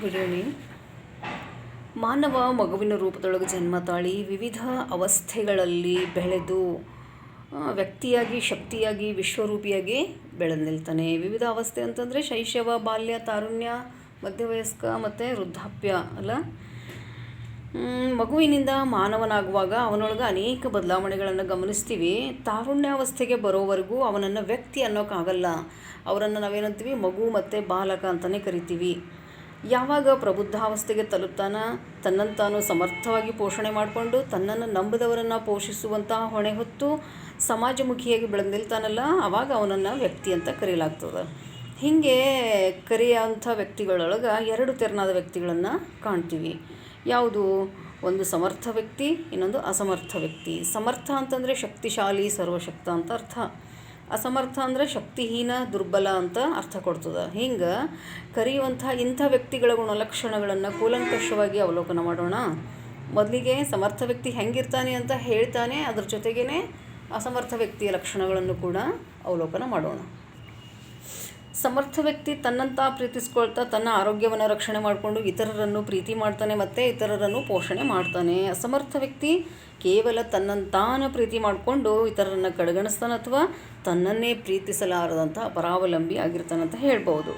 Good evening ಮಾನವ ಮಗುವಿನ ರೂಪದೊಳಗೆ ಜನ್ಮ ತಾಳಿ ವಿವಿಧ ಅವಸ್ಥೆಗಳಲ್ಲಿ ಬೆಳೆದು ವ್ಯಕ್ತಿಯಾಗಿ, ಶಕ್ತಿಯಾಗಿ, ವಿಶ್ವರೂಪಿಯಾಗಿ ಬೆಳೆದು ನಿಲ್ತಾನೆ. ವಿವಿಧ ಅವಸ್ಥೆ ಅಂತಂದರೆ ಶೈಶವ, ಬಾಲ್ಯ, ತಾರುಣ್ಯ, ಮಧ್ಯವಯಸ್ಕ ಮತ್ತು ವೃದ್ಧಾಪ್ಯ, ಅಲ್ಲ? ಮಗುವಿನಿಂದ ಮಾನವನಾಗುವಾಗ ಅವನೊಳಗೆ ಅನೇಕ ಬದಲಾವಣೆಗಳನ್ನು ಗಮನಿಸ್ತೀವಿ. ತಾರುಣ್ಯಾವಸ್ಥೆಗೆ ಬರೋವರೆಗೂ ಅವನನ್ನು ವ್ಯಕ್ತಿ ಅನ್ನೋಕ್ಕಾಗಲ್ಲ ಅವರನ್ನು ನಾವೇನಂತೀವಿ? ಮಗು ಮತ್ತು ಬಾಲಕ ಅಂತಲೇ ಕರಿತೀವಿ. ಯಾವಾಗ ಪ್ರಬುದ್ಧಾವಸ್ಥೆಗೆ ತಲುಪ್ತಾನ? ತಾನು ಸಮರ್ಥವಾಗಿ ಪೋಷಣೆ ಮಾಡಿಕೊಂಡು ತನ್ನನ್ನು ನಂಬಿದವರನ್ನು ಪೋಷಿಸುವಂತಹ ಹೊಣೆ ಹೊತ್ತು ಸಮಾಜಮುಖಿಯಾಗಿ ಬೆಳೆದು ನಿಲ್ತಾನಲ್ಲ ಆವಾಗ ಅವನನ್ನು ವ್ಯಕ್ತಿ ಅಂತ ಕರೆಯಲಾಗ್ತದೆ. ಹೀಗೆ ಕರೆಯುವಂಥ ವ್ಯಕ್ತಿಗಳೊಳಗೆ ಎರಡು ತೆರನಾದ ವ್ಯಕ್ತಿಗಳನ್ನು ಕಾಣ್ತೀವಿ. ಯಾವುದು? ಒಂದು ಸಮರ್ಥ ವ್ಯಕ್ತಿ, ಇನ್ನೊಂದು ಅಸಮರ್ಥ ವ್ಯಕ್ತಿ. ಸಮರ್ಥ ಅಂತಂದರೆ ಶಕ್ತಿಶಾಲಿ, ಸರ್ವಶಕ್ತ ಅಂತ ಅರ್ಥ. ಅಸಮರ್ಥ ಅಂದರೆ ಶಕ್ತಿಹೀನ, ದುರ್ಬಲ ಅಂತ ಅರ್ಥ ಕೊಡ್ತದೆ. ಹಿಂಗೆ ಕರೆಯುವಂಥ ಇಂಥ ವ್ಯಕ್ತಿಗಳ ಗುಣಲಕ್ಷಣಗಳನ್ನು ಕೂಲಂಕಷವಾಗಿ ಅವಲೋಕನ ಮಾಡೋಣ. ಮೊದಲಿಗೆ ಸಮರ್ಥ ವ್ಯಕ್ತಿ ಹೆಂಗಿರ್ತಾನೆ ಅಂತ ಹೇಳ್ತಾನೆ, ಅದ್ರ ಜೊತೆಗೇ ಅಸಮರ್ಥ ವ್ಯಕ್ತಿಯ ಲಕ್ಷಣಗಳನ್ನು ಕೂಡ ಅವಲೋಕನ ಮಾಡೋಣ. ಸಮರ್ಥ ವ್ಯಕ್ತಿ ತನ್ನಂತ ಪ್ರೀತಿಸ್ಕೊಳ್ತಾ ತನ್ನ ಆರೋಗ್ಯವನ್ನು ರಕ್ಷಣೆ ಮಾಡಿಕೊಂಡು ಇತರರನ್ನು ಪ್ರೀತಿ ಮಾಡ್ತಾನೆ ಮತ್ತು ಇತರರನ್ನು ಪೋಷಣೆ ಮಾಡ್ತಾನೆ. ಅಸಮರ್ಥ ವ್ಯಕ್ತಿ ಕೇವಲ ತನ್ನಂತಾನ ಪ್ರೀತಿ ಮಾಡಿಕೊಂಡು ಇತರರನ್ನು ಕಡೆಗಣಿಸ್ತಾನೆ ಅಥವಾ ತನ್ನನ್ನೇ ಪ್ರೀತಿಸಲಾರದಂಥ ಪರಾವಲಂಬಿ ಆಗಿರ್ತಾನಂತ ಹೇಳ್ಬೋದು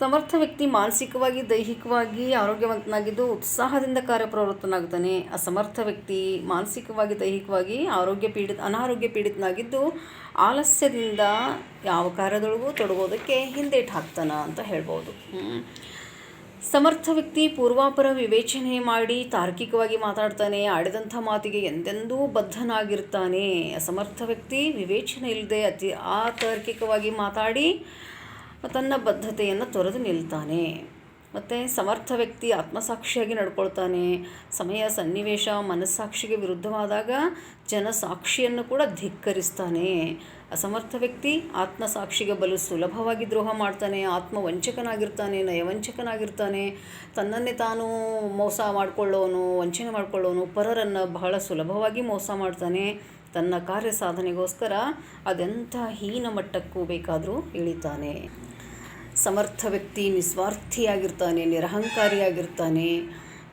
ಸಮರ್ಥ ವ್ಯಕ್ತಿ ಮಾನಸಿಕವಾಗಿ, ದೈಹಿಕವಾಗಿ, ಆರೋಗ್ಯವಂತನಾಗಿದ್ದು ಉತ್ಸಾಹದಿಂದ ಕಾರ್ಯಪ್ರವೃತ್ತನಾಗ್ತಾನೆ ಅಸಮರ್ಥ ವ್ಯಕ್ತಿ ಮಾನಸಿಕವಾಗಿ, ದೈಹಿಕವಾಗಿ, ಆರೋಗ್ಯ ಪೀಡಿತ, ಅನಾರೋಗ್ಯ ಪೀಡಿತನಾಗಿದ್ದು ಆಲಸ್ಯದಿಂದ ಯಾವ ಕಾರ್ಯದೊಳಗೂ ತೊಡಗೋದಕ್ಕೆ ಹಿಂದೇಟು ಹಾಕ್ತಾನ ಅಂತ ಹೇಳ್ಬೋದು. ಸಮರ್ಥ ವ್ಯಕ್ತಿ ಪೂರ್ವಾಪರ ವಿವೇಚನೆ ಮಾಡಿ ತಾರ್ಕಿಕವಾಗಿ ಮಾತಾಡ್ತಾನೆ, ಆಡಿದಂಥ ಮಾತಿಗೆ ಎಂದೆಂದೂ ಬದ್ಧನಾಗಿರ್ತಾನೆ. ಅಸಮರ್ಥ ವ್ಯಕ್ತಿ ವಿವೇಚನೆ ಇಲ್ಲದೆ ಅತಿ ಅತಾರ್ಕಿಕವಾಗಿ ಮಾತಾಡಿ ತನ್ನ ಬದ್ಧತೆಯನ್ನು ತೊರೆದು ನಿಲ್ತಾನೆ. ಮತ್ತು ಸಮರ್ಥ ವ್ಯಕ್ತಿ ಆತ್ಮಸಾಕ್ಷಿಯಾಗಿ ನಡ್ಕೊಳ್ತಾನೆ. ಸಮಯ, ಸನ್ನಿವೇಶ, ಮನಸ್ಸಾಕ್ಷಿಗೆ ವಿರುದ್ಧವಾದಾಗ ಜನಸಾಕ್ಷಿಯನ್ನು ಕೂಡ ಧಿಕ್ಕರಿಸ್ತಾನೆ. ಅಸಮರ್ಥ ವ್ಯಕ್ತಿ ಆತ್ಮಸಾಕ್ಷಿಗೆ ಬಲು ಸುಲಭವಾಗಿ ದ್ರೋಹ ಮಾಡ್ತಾನೆ, ಆತ್ಮವಂಚಕನಾಗಿರ್ತಾನೆ, ನಯವಂಚಕನಾಗಿರ್ತಾನೆ. ತನ್ನನ್ನೇ ತಾನು ಮೋಸ ಮಾಡಿಕೊಳ್ಳೋನು, ವಂಚನೆ ಮಾಡಿಕೊಳ್ಳೋನು, ಪರರನ್ನು ಬಹಳ ಸುಲಭವಾಗಿ ಮೋಸ ಮಾಡ್ತಾನೆ. ತನ್ನ ಕಾರ್ಯ ಸಾಧನೆಗೋಸ್ಕರ ಅದೆಂಥ ಹೀನ ಮಟ್ಟಕ್ಕೂ ಬೇಕಾದರೂ ಇಳಿತಾನೆ. ಸಮರ್ಥ ವ್ಯಕ್ತಿ ನಿಸ್ವಾರ್ಥಿಯಾಗಿರ್ತಾನೆ ನಿರಹಂಕಾರಿಯಾಗಿರ್ತಾನೆ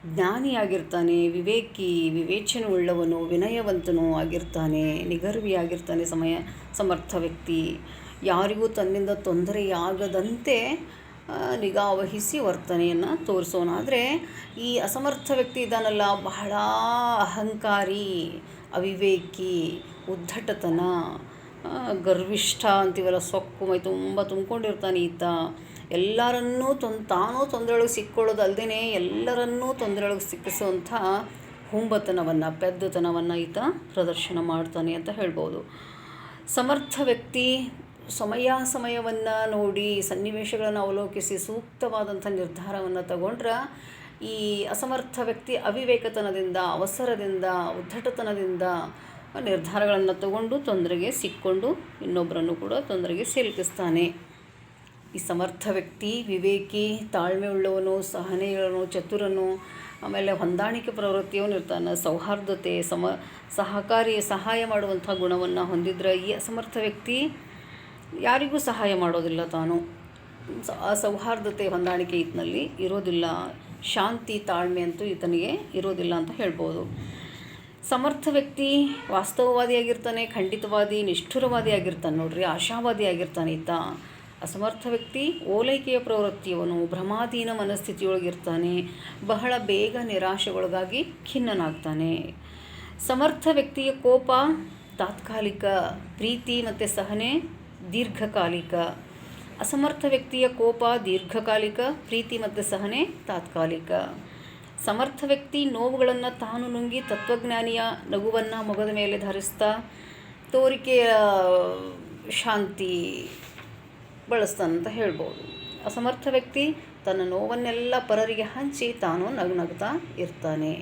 ಜ್ಞಾನಿಯಾಗಿರ್ತಾನೆ ವಿವೇಕಿ ವಿವೇಚನೆ ಉಳ್ಳವನು ವಿನಯವಂತನು ಆಗಿರ್ತಾನೆ ನಿಗರ್ವಿಯಾಗಿರ್ತಾನೆ ಸಮಯ ಸಮರ್ಥ ವ್ಯಕ್ತಿ. ಯಾರಿಗೂ ತನ್ನಿಂದ ತೊಂದರೆಯಾಗದಂತೆ ನಿಗಾ ವಹಿಸಿ ವರ್ತನೆಯನ್ನು ತೋರಿಸೋನಾದರೆ ಈ ಅಸಮರ್ಥ ವ್ಯಕ್ತಿ ಇದ್ದಾನಲ್ಲ ಬಹಳ ಅಹಂಕಾರಿ ಅವಿವೇಕಿ ಉದ್ದಟತನ ಆ, ಗರ್ವಿಷ್ಠ ಅಂತೀವಲ್ಲ, ಸೊಕ್ಕು ಮೈ ತುಂಬ ತುಂಬಿಕೊಂಡಿರ್ತಾನೆ ಈತ. ಎಲ್ಲರನ್ನೂ ತೊಂದ್ ತಾನೂ ಸಿಕ್ಕೊಳ್ಳೋದು ಸಿಕ್ಕೊಳ್ಳೋದಲ್ದೇ ಎಲ್ಲರನ್ನೂ ತೊಂದರೆಯೊಳಗೆ ಸಿಕ್ಕಿಸುವಂಥ ಹುಂಬತನವನ್ನು ಪೆದ್ದತನವನ್ನು ಈತ ಪ್ರದರ್ಶನ ಮಾಡ್ತಾನೆ ಅಂತ ಹೇಳ್ಬೋದು. ಸಮರ್ಥ ವ್ಯಕ್ತಿ ಸಮಯ ಸಮಯವನ್ನು ನೋಡಿ, ಸನ್ನಿವೇಶಗಳನ್ನು ಅವಲೋಕಿಸಿ ಸೂಕ್ತವಾದಂಥ ನಿರ್ಧಾರವನ್ನು ತಗೊಂಡ್ರೆ, ಈ ಅಸಮರ್ಥ ವ್ಯಕ್ತಿ ಅವಿವೇಕತನದಿಂದ, ಅವಸರದಿಂದ ಉದ್ದಟತನದಿಂದ ನಿರ್ಧಾರಗಳನ್ನು ತಗೊಂಡು ತೊಂದರೆಗೆ ಸಿಕ್ಕೊಂಡು ಇನ್ನೊಬ್ಬರನ್ನು ಕೂಡ ತೊಂದರೆಗೆ ಸಿಲುಕಿಸ್ತಾನೆ. ಈ ಸಮರ್ಥ ವ್ಯಕ್ತಿ, ವಿವೇಕಿ, ತಾಳ್ಮೆ ಉಳ್ಳವನು ಸಹನೆಯುಳ್ಳವನು ಚತುರನು, ಆಮೇಲೆ ಹೊಂದಾಣಿಕೆ ಪ್ರವೃತ್ತಿಯವನು ಇರ್ತಾನೆ ಸೌಹಾರ್ದತೆ, ಸಮ ಸಹಕಾರಿ, ಸಹಾಯ ಮಾಡುವಂಥ ಗುಣವನ್ನು ಹೊಂದಿದ್ರೆ ಈ ಅಸಮರ್ಥ ವ್ಯಕ್ತಿ ಯಾರಿಗೂ ಸಹಾಯ ಮಾಡೋದಿಲ್ಲ ತಾನು. ಸೌಹಾರ್ದತೆ, ಹೊಂದಾಣಿಕೆ ಈತನಲ್ಲಿ ಇರೋದಿಲ್ಲ. ಶಾಂತಿ, ತಾಳ್ಮೆ ಅಂತೂ ಈತನಿಗೆ ಇರೋದಿಲ್ಲ ಅಂತ ಹೇಳ್ಬೋದು. ಸಮರ್ಥ ವ್ಯಕ್ತಿ, ವಾಸ್ತವವಾದಿಯಾಗಿರ್ತಾನೆ, ಖಂಡಿತವಾದಿ ನಿಷ್ಠುರವಾದಿ ಆಗಿರ್ತಾನೆ ನೋಡ್ರಿ ಆಶಾವಾದಿ ಆಗಿರ್ತಾನೆ ಈತ. ಅಸಮರ್ಥ ವ್ಯಕ್ತಿ, ಓಲೈಕೆಯ ಪ್ರವೃತ್ತಿಯವನು, ಭ್ರಮಾಧೀನ ಮನಸ್ಥಿತಿಯೊಳಗಿರ್ತಾನೆ, ಬಹಳ ಬೇಗ ನಿರಾಶೆಗೊಳಗಾಗಿ ಖಿನ್ನನಾಗ್ತಾನೆ. ಸಮರ್ಥ ವ್ಯಕ್ತಿಯ ಕೋಪ, ತಾತ್ಕಾಲಿಕ ಪ್ರೀತಿ ಮತ್ತು ಸಹನೆ, ದೀರ್ಘಕಾಲಿಕ. ಅಸಮರ್ಥ ವ್ಯಕ್ತಿಯ ಕೋಪ, ದೀರ್ಘಕಾಲಿಕ, ಪ್ರೀತಿ ಮತ್ತು ಸಹನೆ, ತಾತ್ಕಾಲಿಕ. ಸಮರ್ಥ ವ್ಯಕ್ತಿ ನೋವುಗಳನ್ನು ತಾನು ನುಂಗಿ ತತ್ವಜ್ಞಾನಿಯ ನಗುವನ್ನು ಮೊಗದ ಮೇಲೆ ಧರಿಸ್ತಾ ತೋರಿಕೆಯ ಶಾಂತಿ ಬಳಸ್ತಾನಂತ ಹೇಳ್ಬೋದು. ಅಸಮರ್ಥ ವ್ಯಕ್ತಿ ತನ್ನ ನೋವನ್ನೆಲ್ಲ ಪರರಿಗೆ ಹಂಚಿ ತಾನು ನಗು ನಗ್ತಾ ಇರ್ತಾನೆ.